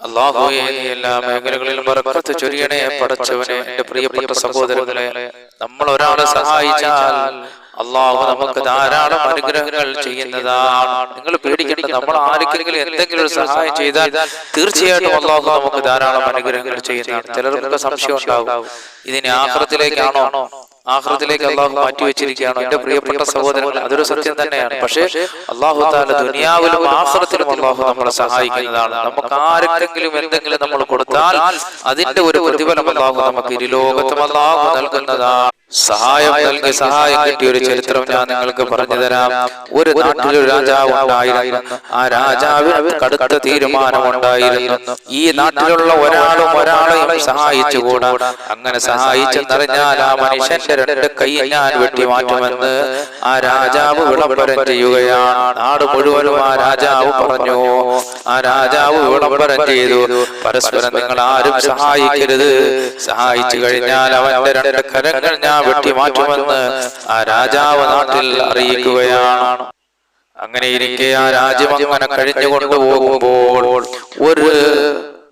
അള്ളാഹുവേ നീ എല്ലാ മേഖലകളിലും ബർക്കത്ത് ചൊരിയണേ പടച്ചവനെ എന്റെ പ്രിയപ്പെട്ട സഹോദരങ്ങളെ നമ്മൾ ഒരാളെ സഹായിച്ചാൽ അള്ളാഹു നമുക്ക് ധാരാളം അനുഗ്രഹങ്ങൾ ചെയ്യുന്നതാണ്. നിങ്ങൾ പേടിക്കേണ്ട നമ്മൾ ആർക്കെങ്കിലും എന്തെങ്കിലും ഒരു സഹായം ചെയ്താൽ തീർച്ചയായിട്ടും അള്ളാഹു നമുക്ക് ധാരാളം അനുഗ്രഹങ്ങൾ ചെയ്യുന്നതാണ്. ചിലർക്ക് സംശയം ഉണ്ടാവും ഇതിനെ ആഹ്റത്തിലേക്കാണോ? ആഹ്റത്തിലേക്ക് അള്ളാഹു മാറ്റി വെച്ചിരിക്കുകയാണ് എന്റെ പ്രിയപ്പെട്ട സഹോദരങ്ങൾ അതൊരു സത്യം തന്നെയാണ്. പക്ഷേ അള്ളാഹു താല ദുനിയാവിലും ആഹ്റത്തിലും അള്ളാഹു നമ്മളെ സഹായിക്കുന്നതാണ്. നമുക്ക് ആരെങ്കിലും എന്തെങ്കിലും നമ്മൾ കൊടുത്താൽ അതിന്റെ ഒരു പ്രതിഫലം അള്ളാഹു നമുക്ക് ഇരുലോകത്തും അള്ളാഹു നൽകുന്നതാണ്. സഹായം നൽകി സഹായം കിട്ടിയ ഒരു ചരിത്രം ഞാൻ നിങ്ങൾക്ക് പറഞ്ഞു തരാം. ഒരു നാട്ടിലൊരു രാജാവ് ഉണ്ടായിരുന്നു. ആ രാജാവിന് കടുത്ത തീരുമാനമുണ്ടായിരുന്നു. ഈ നാട്ടിലുള്ള ഒരാളും ഒരാളെയും സഹായിച്ചുകൂടാ. അങ്ങനെ സഹായിച്ചെന്നറിഞ്ഞാൽ ആ മനുഷ്യന്റെ രണ്ട് കൈ ഞാൻ വെട്ടി മാറ്റുമെന്ന് ആ രാജാവ് വിളംബരം ചെയ്യുകയാണ്. നാട് മുഴുവനും ആ രാജാവ് പറഞ്ഞു. ആ രാജാവ് വിളംബരം ചെയ്തു. പരസ്പരം നിങ്ങൾ ആരും സഹായിക്കരുത്. സഹായിച്ചു കഴിഞ്ഞാൽ അവന്റെ രണ്ട് കരങ്ങൾ ഞാൻ വെട്ടി മാറ്റുമെന്ന് ആ രാജാവ് നാട്ടിൽ അറിയിക്കുകയാണ്. അങ്ങനെ ഇരിക്കെ ആ രാജ്യം അങ്ങനെ കഴിഞ്ഞുകൊണ്ട് പോകുമ്പോൾ ഒരു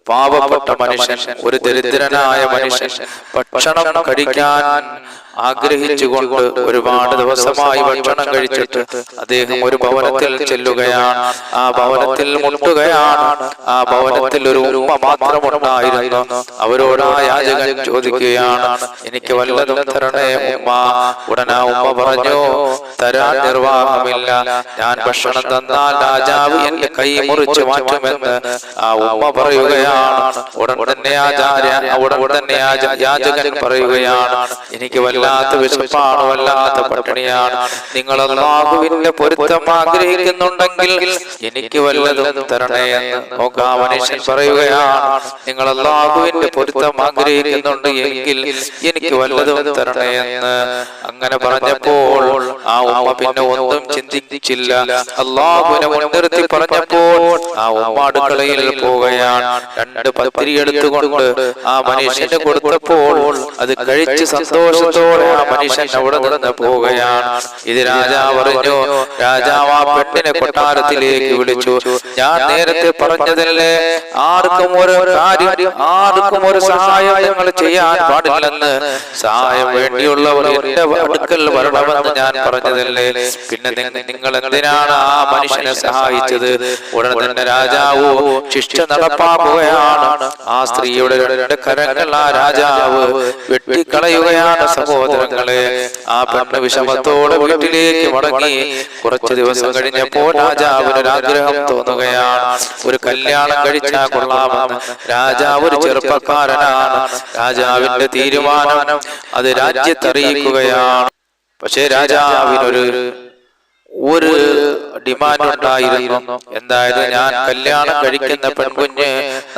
പാവപ്പെട്ട മനുഷ്യൻ ഒരു ദരിദ്രനായ മനുഷ്യൻ ഭക്ഷണം കഴിക്കാൻ ആഗ്രഹിച്ചുകൊണ്ട് ഒരുപാട് ദിവസമായി ഭക്ഷണം കഴിച്ചിട്ട് അദ്ദേഹം ഒരു ഭവനത്തിൽ ചെല്ലുകയാണ്. ആ ഭവനത്തിൽ മുട്ടുകയാണ്. ആ ഭവനത്തിൽ ഒരു ഉമ്മ മാത്രമുണ്ടായിരുന്നു. അവരോട് ആ യാചകൻ ചോദിക്കുകയാണ് എനിക്ക് വല്ലതും തരണേ ഉമ്മ? ഉടനെ ഉമ്മ പറഞ്ഞു തരാൻ നിർവാഹമില്ല. ഞാൻ ഭക്ഷണം തന്നാൽ രാജാവ് എന്റെ കൈ മുറിച്ചു മാറ്റുമെന്ന് ആ ഉമ്മ പറയുകയാണ്. ഉടൻ തന്നെ ആചാര്യ ഉടൻ തന്നെ യാചകൻ പറയുകയാണ്. എനിക്ക് വല്ലാത്ത വിശപ്പാണ് വല്ലാത്ത പട്ടിണിയാണ്. നിങ്ങൾ അള്ളാഹുവിന്റെ പൊരുത്തം ആഗ്രഹിക്കുന്നുണ്ടെങ്കിൽ എനിക്ക് വല്ലതും തരണേ എന്ന് മനുഷ്യൻ പറയുകയാണ്. നിങ്ങൾ അള്ളാഹുവിന്റെ പൊരുത്തം ആഗ്രഹിക്കുന്നുണ്ട് എങ്കിൽ എനിക്ക് വല്ലതും തരണേ എന്ന് അങ്ങനെ പറഞ്ഞപ്പോൾ ആ ഉമ്മ പിന്നെ ഒന്നും ചിന്തിച്ചില്ല. അള്ളാഹുവിനെ മുൻനിർത്തി പറഞ്ഞപ്പോൾ ആ ഉമ്മ അടുക്കളയിൽ പോവുകയാണ്. രണ്ട് പത്തിരി എടുത്തുകൊണ്ട് ആ മനുഷ്യന് കൊടുത്തപ്പോൾ അത് കഴിച്ച് സന്തോഷത്തോടെ ആ മനുഷ്യൻ അവിടെ നിന്ന് പോവുകയാണ്. ഇത് രാജാവ് പറഞ്ഞു രാജാവ് ആ പെണ്ണിനെ കൊട്ടാരത്തിലേക്ക് വിളിച്ചു. ഞാൻ നേരത്തെ പറഞ്ഞതല്ലേ ആർക്കും ഒരു കാര്യം ആർക്കും ഒരു സഹായം ഞങ്ങൾ ചെയ്യാൻ പാടില്ലെന്ന് സഹായം വേണ്ടിയുള്ളവർ എന്റെ അടുക്കൽ വരണമെന്ന് ഞാൻ പറഞ്ഞതല്ലേ പിന്നെ നിങ്ങൾ എന്തിനാണ് ആ മനുഷ്യനെ സഹായിച്ചത്? ഉടനെ തന്നെ രാജാവ് ശിക്ഷ നടപ്പാക്കുകയാണ്. ആ സ്ത്രീയുടെ രണ്ട് കരങ്ങൾ ആ രാജാവ് വെട്ടിക്കളയുകയാണ് സഹോദരങ്ങളെ. ആ പെണ്ണ് വിഷമത്തോടെ വീട്ടിലേക്ക് മടങ്ങി കുറച്ച് ദിവസം കഴിഞ്ഞപ്പോൾ രാജാവിന് ഒരു ആഗ്രഹം തോന്നുകയാണ്. ഒരു കല്യാണം കഴിച്ചാൽ കൊള്ളാമെന്ന്. രാജാവ് ഒരു ചെറുപ്പക്കാരനാണ്. രാജാവിന്റെ തീരുമാനം അത് രാജ്യത്തറിയിക്കുകയാണ് പക്ഷേ രാജാവിനൊരു ഒരു ഡിമാൻഡ് ഉണ്ടായിരുന്നു. എന്തായാലും ഞാൻ കല്യാണം കഴിക്കുന്ന പെൺകുഞ്ഞ്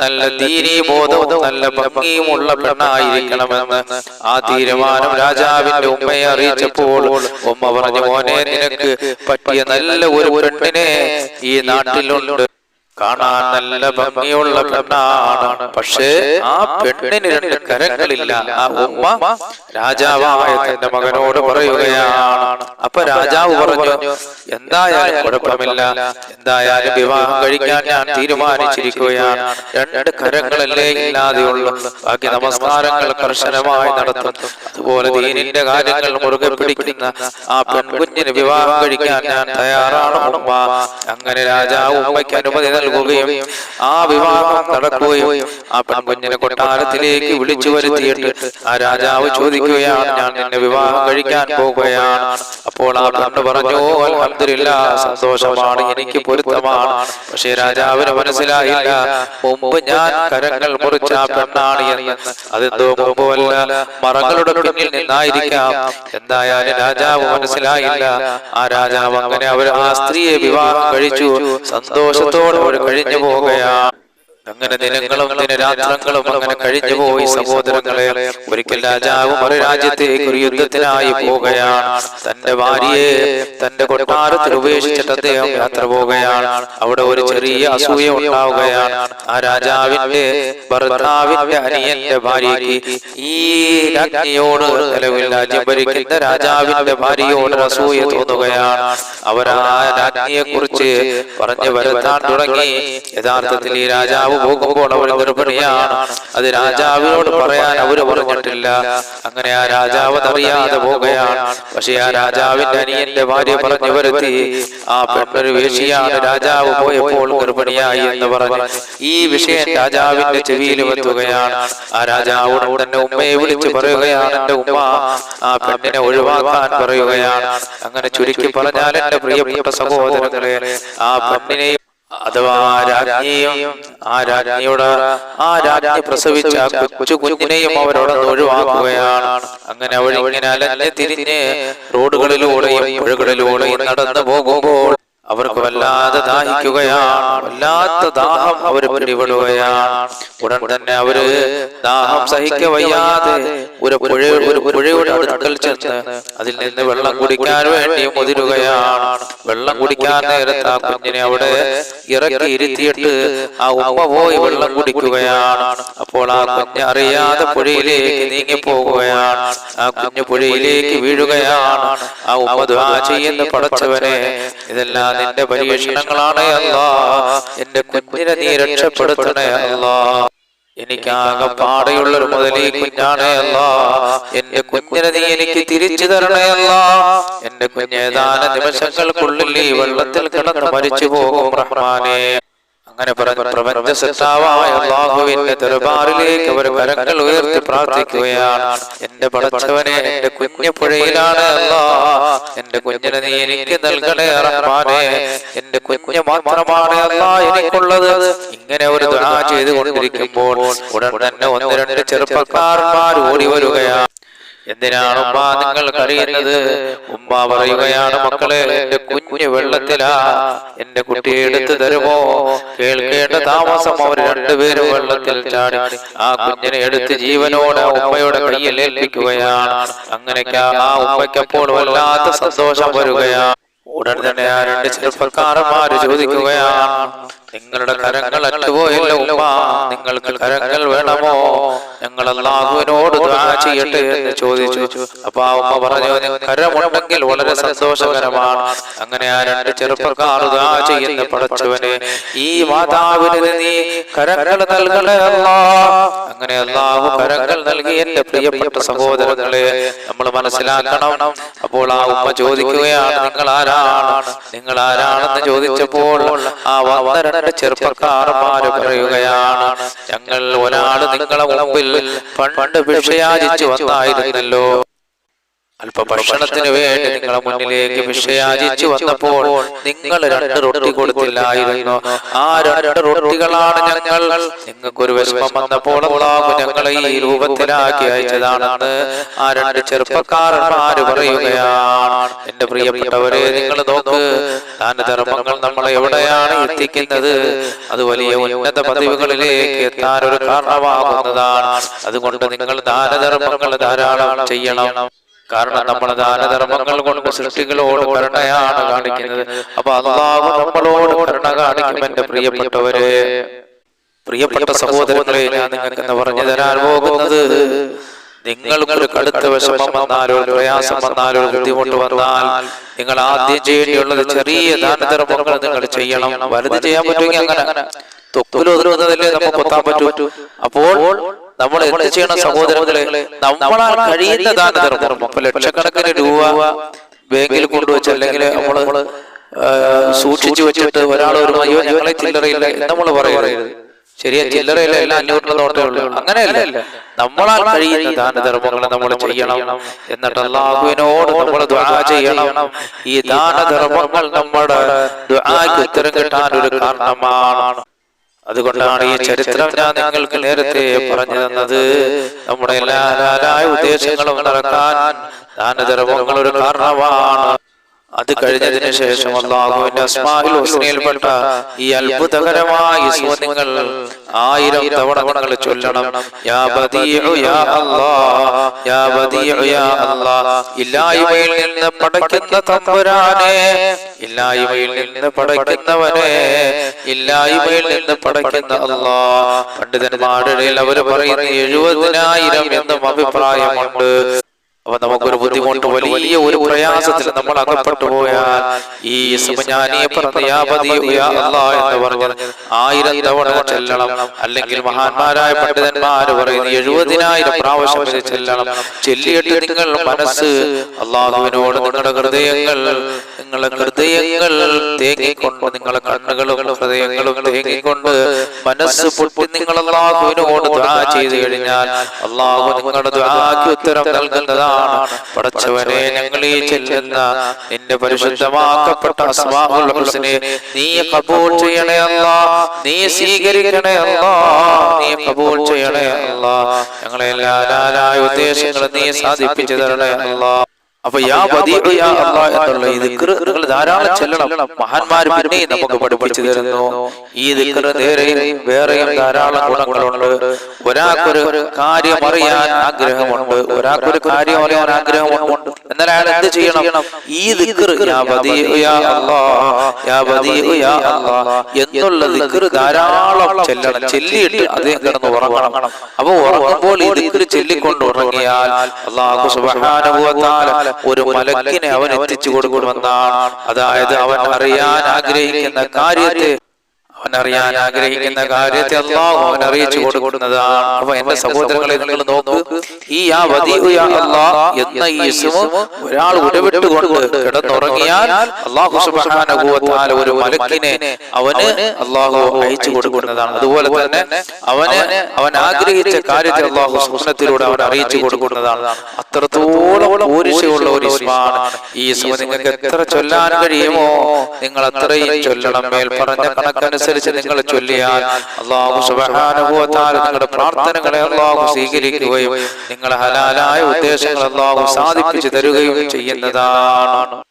നല്ല ദീനീ ബോധവും നല്ല ഭംഗിയുമുള്ള പെണ്ണായിരിക്കണമെന്ന് ആ തീരുമാനം രാജാവിന്റെ ഉമ്മയെ അറിയിച്ചപ്പോൾ ഉമ്മ പറഞ്ഞു മോനെ നിനക്ക് പറ്റിയ നല്ല ഒരു പെണ്ണിനെ ഈ നാട്ടിലുണ്ട്. കാണാൻ നല്ല ഭംഗിയുള്ള പെണ്ണാണ്. പക്ഷേ ആ പെണ്ണിന് രണ്ട് കരങ്ങളില്ല. ആ ഉമ്മ രാജാവായ തന്റെ മകനോട് പറയുകയാണ്. അപ്പൊ രാജാവ് പറഞ്ഞു എന്തായാലും കുഴപ്പമില്ല. എന്തായാലും വിവാഹം കഴിക്കാൻ ഞാൻ തീരുമാനിച്ചിരിക്കുകയാണ്. രണ്ട് കരങ്ങളല്ലേ ഇല്ലാതെയുള്ളൂ. ബാക്കി നമസ്കാരങ്ങൾ കർശനമായി നടത്തും. അതുപോലെ ദീനിന്റെ കാര്യങ്ങൾ മുറുകെ പിടിക്കുന്ന ആ പെൺകുഞ്ഞിന് വിവാഹം കഴിക്കാൻ ഞാൻ തയ്യാറാണ് ഉമ്മ. അങ്ങനെ രാജാവ് ഉമ്മയ്ക്ക് അനുമതി നൽകുകയും ആ വിവാഹം നടക്കുകയും ആ പെൺകുഞ്ഞിനെ കൊട്ടാരത്തിലേക്ക് വിളിച്ചു വരുത്തിയിട്ട് ആ രാജാവ് ചോദിക്കുകയാണ് ഞാൻ നിന്നെ വിവാഹം കഴിക്കാൻ പോകുകയാണ് അപ്പോൾ ആ പെണ്ണ് പറഞ്ഞു അൽഹംദുലില്ലാ സന്തോഷമാണ് എനിക്ക് പൊരുത്തമാണ്. പക്ഷേ രാജാവിന് മനസ്സിലായില്ല മുമ്പ് ഞാൻ കരങ്ങൾ മുറിച്ച ആ പെണ്ണാണ് എന്ന്. അതെന്തോ മുമ്പല്ല മറങ്ങളുടെ പിന്നിൽ നിന്നായിരിക്കാം. എന്തായാലും രാജാവ് മനസ്സിലായില്ല. ആ രാജാവ് അങ്ങനെ അവർ ആ സ്ത്രീയെ വിവാഹം കഴിച്ചു. സന്തോഷത്തോടെ അവർ കഴിഞ്ഞു പോവുകയാണ് അങ്ങനെ ദിനങ്ങളും ദിനരാത്രങ്ങളും അങ്ങനെ കഴിഞ്ഞു പോയി സഹോദരങ്ങളെ. ഒരിക്കൽ രാജാവും ഒരു രാജ്യത്തേക്ക് ഒരു യുദ്ധത്തിനായി പോവുകയാണ്. തന്റെ ഭാര്യയെ തന്റെ കൊട്ടാരത്തിൽ ഉപേക്ഷിച്ചിട്ട് അദ്ദേഹം യാത്ര പോവുകയാണ്. അവിടെ ഒരു ചെറിയ അസൂയ ഉണ്ടാവുകയാണ്. ആ രാജാവിന്റെ ഭർത്താവിന്റെ അനിയന്റെ ഭാര്യയ്ക്ക് ഈ രാജ്ഞിയോട് നിലവിൽ രാജ്യം ഭരിക്കുന്ന രാജാവിന്റെ ഭാര്യയോട് അസൂയ തോന്നുകയാണ്. അവർ ആ രാജ്ഞിയെ കുറിച്ച് പറഞ്ഞു വരുത്താൻ തുടങ്ങി. യഥാർത്ഥത്തിൽ ഈ രാജാവ് പോകുമ്പോൾ അവർ ഗർഭിണിയാണ് അത് രാജാവിനോട് പറയാൻ അവർ പറഞ്ഞിട്ടില്ല. അങ്ങനെ ആ രാജാവ് അറിയാതെ പോകുകയാണ്. പക്ഷെ ആ രാജാവിന്റെ അനിയന്റെ ഭാര്യ പറഞ്ഞു വരുത്തി. ആ പെട്ടൊരു വേശിയാണ് രാജാവ് പോയപ്പോൾ ഗർഭിണിയായി എന്ന് പറഞ്ഞു. ഈ വിഷയം രാജാവിന്റെ ചെവിയിൽ എത്തുകയാണ് ആ രാജാവോട് തന്നെ ഉമ്മയെ വിളിച്ച് പറയുകയാണ്. എന്റെ ഉമ്മ ആ പെണ്ണിനെ ഒഴിവാക്കാൻ പറയുകയാണ്. അങ്ങനെ ചുരുക്കി പറഞ്ഞാൽ എന്റെ പ്രിയപ്പെട്ട സഹോദരങ്ങളെ ആ പെണ്ണിനെയും അഥവാ രാജ്ഞിയും ആ രാജ്ഞിയോട് ആ രാജ്ഞി പ്രസവിച്ച കൊച്ചു കുഞ്ഞിനെയും അവരോട് ഒഴിവാക്കുകയാണ്. അങ്ങനെ അവൾ ഇങ്ങനെ തിരിഞ്ഞ് റോഡുകളിലൂടെയും പുഴകളിലൂടെയും നടന്നു പോകുമ്പോൾ അവർക്ക് വല്ലാതെ ദാഹിക്കുകയാണ്. വല്ലാത്ത ദാഹം അവർ പിടിപെടുകയാണ്. ഉടൻ തന്നെ അവർ ദാഹം സഹിക്ക വയ്യാതെ ഒരു പുഴ ഒരു പുഴയുടെ അടുക്കൽ ചെന്ന് അതിൽ നിന്ന് വെള്ളം കുടിക്കാൻ വേണ്ടി മുതിരുകയാണ്. വെള്ളം കുടിക്കാൻ നേരത്ത് ആ കുഞ്ഞിനെ അവിടെ ഇറക്കി ഇരുത്തിയിട്ട് ആ ഉമ്മ പോയി വെള്ളം കുടിക്കുകയാണ്. അപ്പോൾ ആ കുഞ്ഞ് അറിയാതെ പുഴയിലേക്ക് നീങ്ങി പോകുകയാണ് ആ കുഞ്ഞ് പുഴയിലേക്ക് വീഴുകയാണ്. ആ ഉമ്മ ദ്വാ ചെയ്യുന്ന പടച്ചവനെ ഇതെല്ലാം നിന്റെ പരീക്ഷണങ്ങളാണ് അല്ലാ. എന്റെ കുഞ്ഞിനെ നീ രക്ഷപ്പെടുത്തണേ അല്ലാ. എനിക്കാകെ പാടയുള്ള ഒരു മുതലീ കുഞ്ഞാണേ അല്ല. എന്റെ കുഞ്ഞിനെ നീ എനിക്ക് തിരിച്ചു തരണേ അല്ല. എന്റെ കുഞ്ഞേതാന നിമിഷങ്ങൾക്കുള്ളിൽ ഈ വെള്ളത്തിൽ കിടന്ന് മരിച്ചു പോകും റഹ്മാനെ. അങ്ങനെ പറഞ്ഞു പ്രപഞ്ച സത്താവായ അള്ളാഹുവിന്റെ ദർബാറിലേക്ക് അവർ കരങ്ങൾ ഉയർത്തി പ്രാർത്ഥിക്കുകയാണ്. എന്റെ പടച്ചവനെ എന്റെ കുഞ്ഞു പുഴയിലാണ് എന്റെ കുഞ്ഞിനെ നീ എനിക്ക് നൽകണേ റഹ്മാനെ. എന്റെ കുഞ്ഞു മാത്രമാണ് അല്ലാ എനിക്കുള്ളത്. ഇങ്ങനെ ഒരു ദുആ ചെയ്തുകൊണ്ടിരിക്കുമ്പോൾ ഉടൻ തന്നെ ഒന്ന് രണ്ട് ചെറുപ്പക്കാരന്മാർ ഓടി വരികയാണ്. എന്തിനാണ് ഉമ്മ നിങ്ങൾ കറിയുന്നത് ഉമ്മ പറയുകയാണ് മക്കളെ എന്റെ കുഞ്ഞ് വെള്ളത്തിലാ എന്റെ കുട്ടിയെ എടുത്തു തരുമോ? കേൾക്കേണ്ട താമസം അവർ രണ്ടുപേരും വെള്ളത്തിൽ ചാടി ആ കുഞ്ഞിനെ എടുത്ത് ജീവനോടെ ഉമ്മയുടെ കയ്യിൽ ഏൽപ്പിക്കുകയാണ്. അങ്ങനെയൊക്കെ ആ ഉമ്മയ്ക്കപ്പോൾ വല്ലാത്ത സന്തോഷം വരികയാണ്. ഉടൻ തന്നെ ആ രണ്ട് ചെറുപ്പക്കാരന്മാര് ചോദിക്കുകയാണ്. നിങ്ങളുടെ കരങ്ങൾ അറ്റുപോയല്ലോ ഉമ്മ. നിങ്ങൾക്ക് കരങ്ങൾ വേണമോ? ഞങ്ങൾ അള്ളാഹുവിനോട് ചെയ്യട്ടെ എന്ന് ചോദിച്ചു. അപ്പൊ ആ ഉമ്മ പറഞ്ഞു കരമുണ്ടെങ്കിൽ വളരെ സന്തോഷകരമാണ്. അങ്ങനെ ആ രണ്ട് ചെറുപ്പക്കാർ ചെയ്യുന്ന പടച്ചവനെ ഈ മാതാവിന് നീ കരങ്ങൾ നൽകണേ അങ്ങനെ അള്ളാഹു കരങ്ങൾ നൽകി എന്റെ പ്രിയപ്പെട്ട സഹോദരങ്ങളെ നമ്മൾ മനസ്സിലാക്കണം. അപ്പോൾ ആ ഉമ്മ ചോദിക്കുകയാണ് നിങ്ങൾ ആരാണ് നിങ്ങൾ ആരാണെന്ന് ചോദിച്ചപ്പോൾ ആ വന്ന രണ്ട് ചെറുപ്പക്കാരന്മാര് പറയുകയാണ് ഞങ്ങൾ ഒരാൾ നിങ്ങളെ മുമ്പിൽ പണ്ട് ഭിക്ഷയാചിച്ചു വന്നായിരുന്നല്ലോ. അല്പ ഭക്ഷണത്തിന് വേണ്ടി നിങ്ങളെ മുന്നിലേക്ക് വിഷയാചിച്ചു വന്നപ്പോൾ നിങ്ങൾ രണ്ട് റൊട്ടി കൊടുത്തില്ലായിരുന്നു. ആ രണ്ട് റൊട്ടികളാണ് ഞങ്ങൾ. നിങ്ങൾക്കൊരു വിഷമം വന്നപ്പോൾ ഞങ്ങളെ ഈ രൂപത്തിലാക്കി അയച്ചതാണെന്ന് ആ രണ്ട് ചെറുപ്പക്കാരന്മാര് പറയുകയാണ്. എന്റെ പ്രിയപ്പെട്ടവരെ നിങ്ങൾ നോക്ക്. ദാനധർമ്മങ്ങൾ നമ്മളെ എവിടെയാണ് എത്തിക്കുന്നത്? അത് വലിയ ഉന്നത പദവികളിലേക്ക് എത്താൻ ഒരു കാരണമാകുന്നതാണ്. അതുകൊണ്ട് നിങ്ങൾ ദാനധർമ്മങ്ങൾ ധാരാളം ചെയ്യണം. കാരണം നമ്മൾ ദാനധർമ്മങ്ങൾ കൊണ്ട് സൃഷ്ടികളോട് കരുണയാണ് കാണിക്കുന്നത്. അപ്പൊ അള്ളാഹു നമ്മളോട് കരുണ കാണിക്കും എന്റെ പ്രിയപ്പെട്ടവരെ. പ്രിയപ്പെട്ട സഹോദരങ്ങളെ ഞാൻ നിങ്ങൾക്ക് എന്ന് പറഞ്ഞു തരാൻ പോകുന്നത് നിങ്ങൾക്കൊരു കടുത്ത വിഷമം വന്നാലോ പ്രയാസം വന്നാലോ ബുദ്ധിമുട്ട് വന്നാൽ നിങ്ങൾ ആദ്യം ചെയ്യേണ്ടിയുള്ളത് ചെറിയ ദാനധർമ്മങ്ങൾ നിങ്ങൾ ചെയ്യണം. വലുത് ചെയ്യാൻ പറ്റുമെങ്കിൽ അങ്ങനെ തൊപ്പിലൊതുരുന്നതല്ലേ നമുക്ക് കൊത്താൻ പറ്റൂ. അപ്പോൾ നമ്മൾ എന്ത് ചെയ്യണം സഹോദരങ്ങളെ? നമ്മളാൽ കഴിയുന്ന ദാനധർമ്മം ഇപ്പൊ ലക്ഷക്കണക്കിന് രൂപ ബാങ്കിൽ കൊണ്ടുവച്ച് അല്ലെങ്കിൽ നമ്മൾ സൂക്ഷിച്ചു വെച്ചിട്ട് ഒരാൾ ഒരു അയ്യോ ഞങ്ങളെ ചില്ലറയില്ല നമ്മൾ പറയരുത്. ശരിയാ ചില്ലറയില്ല എല്ലാം അഞ്ഞൂറിന്റെ നോട്ടേ ഉള്ളൂ. അങ്ങനെയല്ല. നമ്മളാൽ കഴിയുന്ന ദാനധർമ്മങ്ങളെ നമ്മൾ ചെയ്യണം. എന്നിട്ട് അള്ളാഹുവിനോട് നമ്മൾ ദുആ ചെയ്യണം. ഈ ദാനധർമ്മങ്ങൾ നമ്മുടെ ഉത്തരം കിട്ടാൻ ഒരു കാരണമാണ്. അതുകൊണ്ടാണ് ഈ ചരിത്രം ഞാൻ നിങ്ങൾക്ക് നേരത്തെ പറഞ്ഞു തന്നത് നമ്മുടെ എല്ലാ ഉദ്ദേശങ്ങളും നടക്കാൻ ദാനധർമ്മങ്ങൾ ഒരു കാരണമാണ്. അത് കഴിഞ്ഞതിന് ശേഷം അള്ളാഹുവിന്റെ അസ്മാഹിൽ ഹുസ്നയിൽപ്പെട്ട ഈ അത്ഭുതകരമായ ഇസ്മ നിങ്ങൾ ആയിരം തവണ നിങ്ങൾ ചൊല്ലണം. യാ ബദീഉ യാ അല്ലാഹ്. യാ ബദീഉ യാ അല്ലാഹ്. ഇല്ലായ്മയിൽ നിന്ന് പടയ്ക്കുന്ന തമ്പുരാനെ. ഇല്ലായ്മയിൽ നിന്ന് പടയ്ക്കുന്നവനെ ഇല്ലായ്മയിൽ നിന്ന് പടയ്ക്കുന്ന അല്ലാഹ്. പണ്ഡിതന്മാരുടെ അവർ അവർ പറയുന്ന എഴുപതിനായിരം എന്നും അഭിപ്രായമുണ്ട്. അപ്പൊ നമുക്കൊരു ബുദ്ധിമുട്ട് വലിയ ഒരു പ്രയാസത്തിൽ നമ്മൾ അകപ്പെട്ടു പോയാൽ ഈ എന്ന് ആയിരം തവണ ചെല്ലണം. അല്ലെങ്കിൽ മഹാന്മാരായ പണ്ഡിതന്മാർ പറയുന്നത് എഴുപതിനായിരം പ്രാവശ്യം വരെ ചെല്ലണം. ചെല്ലിയിട്ട് നിങ്ങൾ മനസ്സ് അള്ളാഹുവിനോട് നിങ്ങളുടെ ഹൃദയങ്ങൾ നിങ്ങളുടെ ഹൃദയങ്ങൾ തേങ്ങിക്കൊണ്ട് നിങ്ങളെ കണ്ണുകളും ഹൃദയങ്ങളും തേങ്ങിക്കൊണ്ട് മനസ്സ് പൊട്ടി നിങ്ങൾ ചെയ്തു കഴിഞ്ഞാൽ അള്ളാഹു നിങ്ങളുടെ ഉത്തരം നൽകുന്നതാണ്. പടച്ചവനെ ഞങ്ങൾ ഈ ചെല്ലുന്ന നിന്റെ പരിശുദ്ധമാക്കപ്പെട്ട അസ്മാഉൽ ഹുസ്നെ നീ കബൂൾ ചെയ്യണേ അല്ല നീ സ്വീകരിക്കണേ അല്ല നീ കബൂൾ ചെയ്യണേ അല്ല. ഞങ്ങളെ എല്ലാ ഉദ്ദേശങ്ങളും നീ സാധിപ്പിച്ചു തരണേ അല്ലാ. അപ്പൊ യാ ബദീഉ യാ അല്ലാഹ് എന്നുള്ള ഈ ദിക്ർ നിങ്ങൾ ധാരാളം ചെല്ലണം. മഹാന്മാർ പിന്നെ നമുക്ക് പഠിപ്പിച്ചു തരുന്നു. ഈ ദിക്ർ നേരെയും വേറെയും ധാരാളം ഗുണങ്ങളുണ്ട്. ഒരാൾക്കൊരു കാര്യം അറിയാൻ ആഗ്രഹമുണ്ട്. ഒരാൾക്കൊരു കാര്യം അറിയാൻ ആഗ്രഹമുണ്ട്. എന്നാൽ അയാൾ എന്ത് ചെയ്യണം? ഈ ദിക്ർ യാ ബദീഉ യാ അല്ലാഹ് യാ ബദീഉ യാ അല്ലാഹ് എന്നുള്ള ദിക്ർ ധാരാളം ചെല്ലണം. ചെല്ലിയിട്ട് അദ്ദേഹം കിടന്ന് ഉറങ്ങണം. അപ്പൊ ഉറങ്ങുമ്പോൾ ഈ ദിക്ർ ചൊല്ലിക്കൊണ്ട് ഉറങ്ങിയാൽ അള്ളാഹു സുബ്ഹാനഹു വ തആല ഒരു മലക്കിനെ അവൻ എത്തിച്ചു കൊടുക്കുമെന്നാണ്. അതായത് അവൻ അറിയാൻ ആഗ്രഹിക്കുന്ന കാര്യത്തെ അവൻ അറിയാൻ ആഗ്രഹിക്കുന്ന കാര്യത്തെ അള്ളാഹു അവൻ അറിയിച്ചു കൊടുക്കുന്നതാണ്. അപ്പൊ എന്റെ സഹോദരങ്ങളെ നിങ്ങൾ നോക്കൂ. ഈ ആ അല്ലാഹ് എന്ന ഈ ഇസ്മു ഒരാൾ ഉടവിട്ടുകൊണ്ട് കിടന്നുറങ്ങിയാൽ അള്ളാഹു തആല ഒരു മലക്കിനെ അവന് അള്ളാഹു അയച്ചു കൊടുക്കുന്നതാണ്. അതുപോലെ തന്നെ അവന് അവൻ ആഗ്രഹിച്ച കാര്യത്തെ അള്ളാഹു സ്വപ്നത്തിലൂടെ അവൻ അറിയിച്ചു കൊടുക്കുന്നതാണ്. അത്രത്തോളം ഊരിശയുള്ള ഒരു ഇസ്മാണ് ഈ ഇസ്മ നിങ്ങൾക്ക് എത്ര ചൊല്ലാൻ കഴിയുമോ? നിങ്ങൾ അത്രയും ചൊല്ലണം. മേൽ പറഞ്ഞ കണക്കനുസരിച്ച് നിങ്ങൾ ചൊല്ലിയാൽ അള്ളാഹു തആല നിങ്ങളുടെ പ്രാർത്ഥനകളെ അള്ളാഹു സ്വീകരിക്കുകയും നിങ്ങളെ ഹലാലായ ഉദ്ദേശങ്ങൾ അള്ളാഹു സാധിപ്പിച്ചു തരുകയും ചെയ്യുന്നതാണ്.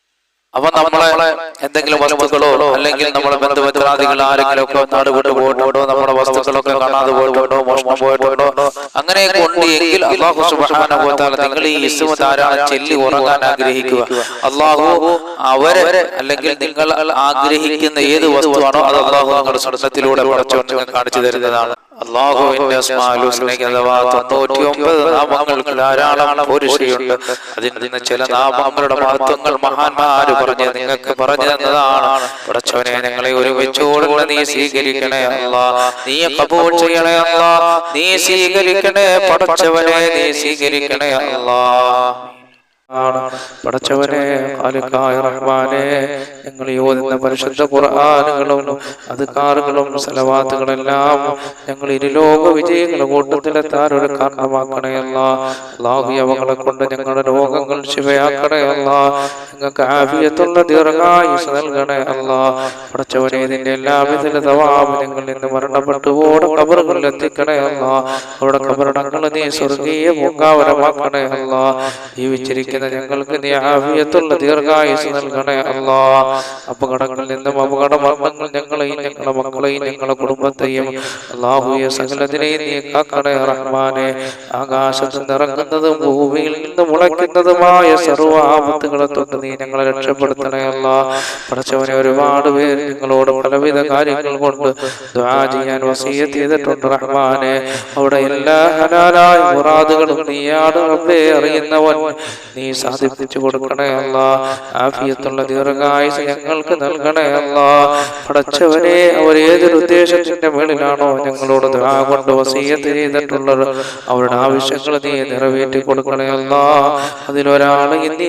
അപ്പൊ നമ്മളെ എന്തെങ്കിലും വസ്തുക്കളോ അല്ലെങ്കിൽ നമ്മളെ ബന്ധുമിത്രാദികൾ ആരെങ്കിലും ഒക്കെ നാട് കൊണ്ട് പോയിട്ടുണ്ടോ? നമ്മുടെ വസ്തുക്കളൊക്കെ കാണാതെ പോയിട്ടുണ്ടോ? മോഷണം പോയിട്ടുണ്ടോ? അങ്ങനെയൊക്കെ ഉണ്ട് എങ്കിൽ അള്ളാഹു സുബ്ഹാനഹു വ നിങ്ങൾ ഈ ഇസ്മ ധാരാളം ചെല്ലി ഉറങ്ങാൻ ആഗ്രഹിക്കുക. അള്ളാഹു അവരെ അല്ലെങ്കിൽ നിങ്ങൾ ആഗ്രഹിക്കുന്ന ഏത് വസ്തുവാണോ അത് അള്ളാഹു നിങ്ങളുടെ സ്വർണത്തിലൂടെ കാണിച്ചു തരുന്നതാണ്. അള്ളാഹുവിന്റെ അഥവാ തൊണ്ണൂറ്റി ഒമ്പത് നാമങ്ങൾക്ക് ധാരാളം പോരിശയുണ്ട് അതിൽ നിന്ന് ചില നാമങ്ങളുടെ മഹത്വങ്ങൾ മഹാന്മാര് പറഞ്ഞ് നിങ്ങൾക്ക് പറഞ്ഞു തന്നതാണ് പടച്ചവനെ ഞങ്ങളെ ഒരുമിച്ചോടുകൂടെ നീ സ്വീകരിക്കണേ അല്ലാ. നീ കബൂൾ ചെയ്യണേ അല്ലാ. നീ സ്വീകരിക്കണേ പടച്ചവനെ നീ സ്വീകരിക്കണേ അല്ലാ. ആണ്. പടച്ചവനെ ഖാലിഖായ റഹ്മാനെ ഞങ്ങൾ യോജിക്കുന്ന പരിശുദ്ധ ഖുർആാനുകളും അധികാറുകളും സലവാത്തുകളെല്ലാം ഞങ്ങൾ ഇരുലോക വിജയങ്ങളുടെ കൂട്ടത്തിലെത്താൻ ഒരു കാരണമാക്കണയല്ല. അവകളെ കൊണ്ട് ഞങ്ങളുടെ രോഗങ്ങൾ ശിവയാക്കണേ അല്ല ഞങ്ങൾക്ക് ആഫിയത്തുള്ള ദീർഘായുസ് നൽകണേ അല്ലാ. പടച്ചവനെ ഇതിന്റെ എല്ലാ തവാബ് ഞങ്ങൾ നിന്ന് മരണപ്പെട്ടു ഓടെ കബറുകളിൽ എത്തിക്കണേ അല്ലാ. അവിടെ കബറടങ്ങൾ നീ സ്വർഗീയ പൂങ്കാവരമാക്കണേ അല്ലാ. ജീവിച്ചിരിക്കുന്ന ഞങ്ങൾക്ക് നീ ആഫിയത്തുള്ള ദീർഘായുസ് നൽകണേ അല്ലാ. അപകടങ്ങളിൽ നിന്നും അപകട മരണങ്ങൾ ഞങ്ങളെയും ഞങ്ങളുടെ മക്കളെയും ഞങ്ങളുടെ കുടുംബത്തെയും അള്ളാഹുയ സകലത്തിനെയും നീ കാക്കണേ റഹ്മാനെ. ആകാശത്ത് നിറങ്ങുന്നതും ഭൂമിയിൽ നിന്ന് മുളയ്ക്കുന്നതുമായ സർവ ആപത്തുകളെ തൊട്ട് നീ ഞങ്ങളെ രക്ഷപ്പെടുത്തണേ അല്ല. പഠിച്ചവനെ ഒരുപാട് പേര് നിങ്ങളോട് പലവിധ കാര്യങ്ങൾ കൊണ്ട് ചെയ്യാൻ വസീയത്ത് ചെയ്തിട്ടുണ്ട് റഹ്മാനെ. അവിടെ എല്ലാ ഹലാലായ മുറാദുകളും നീയാണ് റബ്ബേ അറിയുന്നവൻ. നീ സാധിപ്പിച്ചു കൊടുക്കണേ അല്ല. ആഫിയത്തുള്ള ദീർഘായുസ് ഞങ്ങൾക്ക് നൽകണേ പഠിച്ചവനെ അവർ ഏതൊരു ഉദ്ദേശത്തിന്റെ മേളിലാണോ ഞങ്ങളോട് ദ്വാ കൊണ്ട് വസീയത്ത് ചെയ്തിട്ടുള്ളത് അവരുടെ ആവശ്യങ്ങൾ നീ നിറവേറ്റി കൊടുക്കണേ അതിലൊരാൾ അതിലൊരാളെ നീ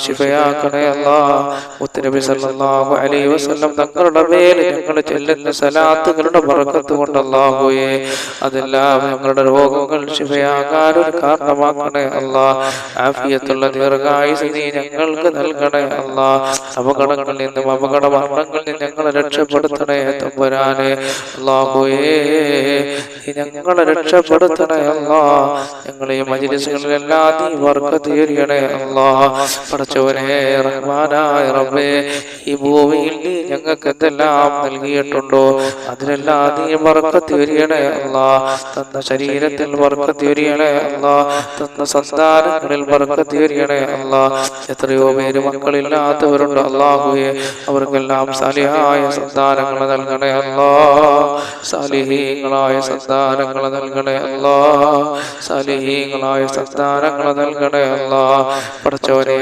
ശിഫയാക്കണേ അല്ലാ. മുത്തനബി സല്ലല്ലാഹു അലൈഹി വസല്ലം തങ്ങളുടെ മേൽ ഞങ്ങൾ ചെല്ലുന്ന സലാത്തുകളുടെ ബർക്കത്ത് കൊണ്ട് അല്ലാഹുവേ അതെല്ലാം ഞങ്ങളുടെ രോഗങ്ങൾ ശിഫയാകാൻ ഒരു കാരണമാക്കണേ അല്ലാ. ആഫിയത്തുള്ള ദീർഘായുസ് നീ ഞങ്ങൾക്ക് നൽകണേ അല്ലാ. അപകടങ്ങളിൽ നിന്നും അപകട മരണങ്ങളിൽ നിന്നും ഞങ്ങളെ രക്ഷപ്പെടുത്തണേ തമ്പുരാനെ. അല്ലാഹുവേ നീ ഞങ്ങളെ രക്ഷപ്പെടുത്തണേ അല്ലാ. ഞങ്ങളെ മജിലിസുകളിലെല്ലാം നീ വർക്കത്ത് ചൊരിയണേ അല്ലാ. പടച്ചവനെ റഹ്മാനായ റബ്ബേ ഈ ഭൂമിയിൽ ഞങ്ങൾക്ക് എന്തെല്ലാം നൽകിയിട്ടുണ്ടോ അതിനെല്ലാം നീ മറക്കത്തി വരികണേ അല്ലാ. തന്ന ശരീരത്തിൽ മറക്കത്തി വരികണേ അല്ലാ. തന്ന സന്താനങ്ങളിൽ മറക്കത്തി വരികണേ അല്ലാ. എത്രയോ പേര് മക്കളില്ലാത്തവരുണ്ട് അല്ലാഹുവേ. അവർക്കെല്ലാം സാലിഹായ സന്താനങ്ങൾ നൽകണേ അല്ലാ. സാലിഹീങ്ങളായ സന്താനങ്ങൾ നൽകണേ അല്ലാ. സാലിഹീങ്ങളായ സന്താനങ്ങൾ നൽകണേ അല്ലാ. പടച്ചവനെ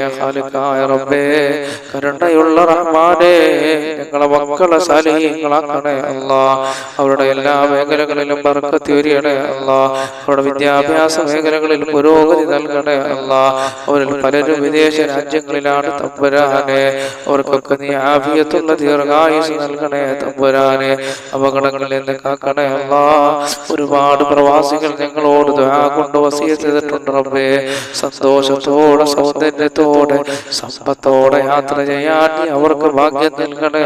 റബ്ബേ കരുണയുള്ള റഹ്മാനേ ഞങ്ങളെ മക്കളെ സാലിഹീങ്ങളാക്കണേ അല്ല. അവരുടെ എല്ലാ മേഖലകളിലും ബർക്കത്ത് അല്ല. അവരുടെ വിദ്യാഭ്യാസ മേഖലകളിൽ പുരോഗതി നൽകണേ അല്ല. അവരിൽ പലരും വിദേശ രാജ്യങ്ങളിലാണ് തമ്പുരാനെ. അവർക്കൊക്കെ നീ ആഭ്യത്തുള്ള ദീർഘായുസ് നൽകണേ തമ്പുരാനെ. അപകടങ്ങളിൽ നിന്ന് കാക്കണേ അല്ല. ഒരുപാട് പ്രവാസികൾ ഞങ്ങളോട് കൊണ്ട് വസീ ചെയ്തിട്ടുണ്ട് റബ്ബേ. സന്തോഷത്തോടെ സൗന്ദര്യത്തോടെ സമ്പത്തോടെ യാത്ര ചെയ്യാൻ അവർക്ക് ഭാഗ്യം നൽകണേ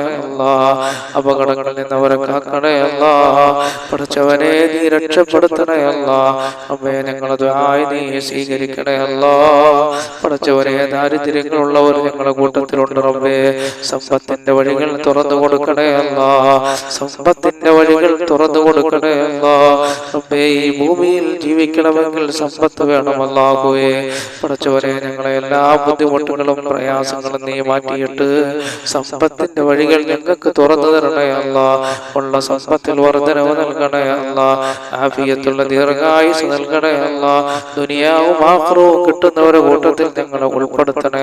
അപകടങ്ങളിൽ നിന്ന് അവരെ കാക്കണേ അല്ലാ. പഠിച്ചവനെ നീ രക്ഷപ്പെടുത്തണേ അമ്മയെ അമ്മേ ഞങ്ങളത് ആയി നീ സ്വീകരിക്കണേ പഠിച്ചവരെ ദാരിദ്ര്യങ്ങളുള്ളവർ ഞങ്ങളുടെ കൂട്ടത്തിലുണ്ട് റബ്ബേ. സമ്പത്തിന്റെ വഴികൾ തുറന്നു കൊടുക്കണേ അല്ലാ. സമ്പത്തിന്റെ വഴികൾ തുറന്നു കൊടുക്കണേ അല്ലാ. റബ്ബേ ഈ ഭൂമിയിൽ ജീവിക്കണമെങ്കിൽ സമ്പത്ത് വേണം അല്ലാഹുവേ. പഠിച്ചവരെ ഞങ്ങളെ എല്ലാ ബുദ്ധിമുട്ടുകളും പ്രയാസങ്ങളും നീ മാറ്റിയിട്ട് സമ്പത്തിന്റെ വഴികൾ ഞങ്ങൾക്ക് തുറന്നു തരണയല്ല ഉള്ള സമ്പത്തിൽ വർധനവ് നൽകണയല്ല ആഫിയത്തുള്ള ദീർഘായുസ് നൽകണയല്ല ദുനിയാവും ആഹ്റവും കിട്ടുന്നവരെ കൂട്ടത്തിൽ ഞങ്ങളെ ഉൾപ്പെടുത്തണേ